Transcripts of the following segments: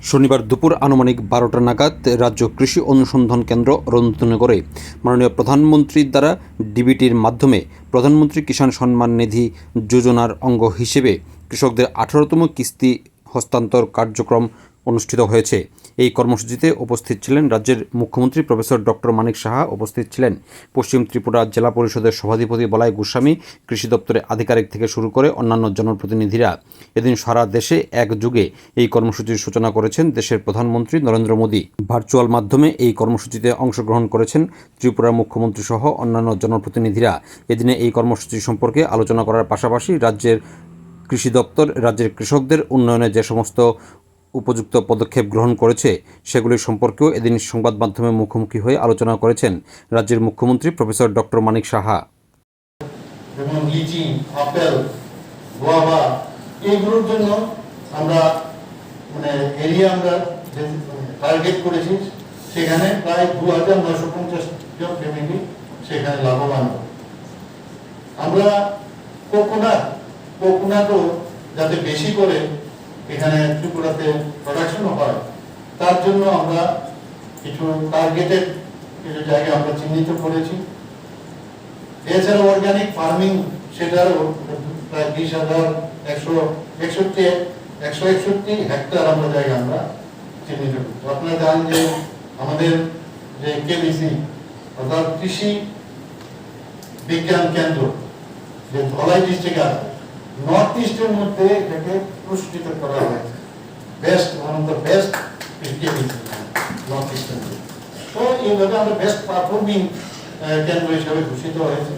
শনিবার দুপুর আনুমানিক বারোটা নাগাদ রাজ্য কৃষি অনুসন্ধান কেন্দ্র রন্ধনগরে মাননীয় প্রধানমন্ত্রীর দ্বারা ডিবিটির মাধ্যমে প্রধানমন্ত্রী কিষাণ সম্মান নিধি যোজনার অঙ্গ হিসেবে কৃষকদের আঠারোতম কিস্তি হস্তান্তর কার্যক্রম অনুষ্ঠিত হয়েছে। এই কর্মসূচিতে উপস্থিত ছিলেন রাজ্যের মুখ্যমন্ত্রী প্রফেসর ডক্টর মানিক সাহা, উপস্থিত ছিলেন পশ্চিম ত্রিপুরা জেলা পরিষদের সভাধিপতি বলাই গোস্বামী, কৃষি দপ্তরের আধিকারিক থেকে শুরু করে অন্যান্য জনপ্রতিনিধিরা। এদিন সারা দেশে একযুগে এই কর্মসূচির সূচনা করেছেন দেশের প্রধানমন্ত্রী নরেন্দ্র মোদী। ভার্চুয়াল মাধ্যমে এই কর্মসূচিতে অংশগ্রহণ করেছেন ত্রিপুরার মুখ্যমন্ত্রী সহ অন্যান্য জনপ্রতিনিধিরা। এদিনে এই কর্মসূচি সম্পর্কে আলোচনা করার পাশাপাশি রাজ্যের কৃষি দপ্তর, রাজ্যের কৃষকদের উন্নয়নে যে সমস্ত উপযুক্ত পদক্ষেপ গ্রহণ করেছে সেগুলি সম্পর্কেও এদিন সংবাদ মাধ্যমে মুখোমুখি হয়ে আলোচনা করেছেন রাজ্যের মুখ্যমন্ত্রী professor doctor Manik Saha. Litchi, apple guava এইগুলোর জন্য আমরা মানে এরিয়া আমরা টার্গেট করেছি, সেখানে প্রায় দু হাজার পঞ্চাশ ফ্যামিলি সেখানে লাভবান। আমরা কোকোনাট, কোকোনাটও যাতে বেশি করে এখানে ত্রিপুরাতে প্রোডাকশন হয়। তার জন্য আমরা কিছু টার্গেটেড কিছু জায়গা আমরা চিহ্নিত করেছি। এছাড়া অর্গানিক ফার্মিং সেটারও প্রায় বিশ হাজার একশো একষট্টি একশো একষট্টি হেক্টর আমরা জায়গা আমরা চিহ্নিত করছি। আপনারা জানেন যে আমাদের যে কেবিসি অর্থাৎ কৃষি বিজ্ঞান কেন্দ্র, যে ধলাই ডিস্ট্রিক্ট আছে নর্থ ইস্টের মধ্যে এটাকে পুরস্কৃত করা হয়েছে best one of the best north ইস্টের মধ্যে। তো এইভাবে আমরা বেস্ট পারফর্মিং কেন্দ্র হিসাবে ঘোষিত হয়েছে।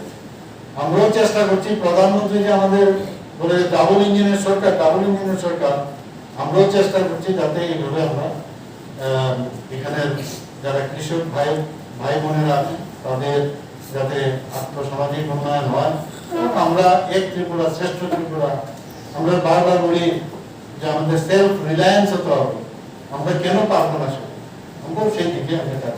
আমরাও চেষ্টা করছি, প্রধানমন্ত্রী যে আমাদের বলে ডাবল ইঞ্জিনের সরকার ডাবল ইঞ্জিনের সরকার, আমরাও চেষ্টা করছি যাতে এইভাবে আমরা এখানে যারা কৃষক ভাই ভাই বোনেরা তাদের যাতে আর্থসামাজিক উন্নয়ন হয়। আমরা এক ত্রিপুরা, শ্রেষ্ঠ ত্রিপুরা। আমরা বারবার বলি যে আমাদের সেলফ রিলায়েন্স হতে হবে। আমরা কেন পারব না সেটা? সেই দিকে আমরা কাজ।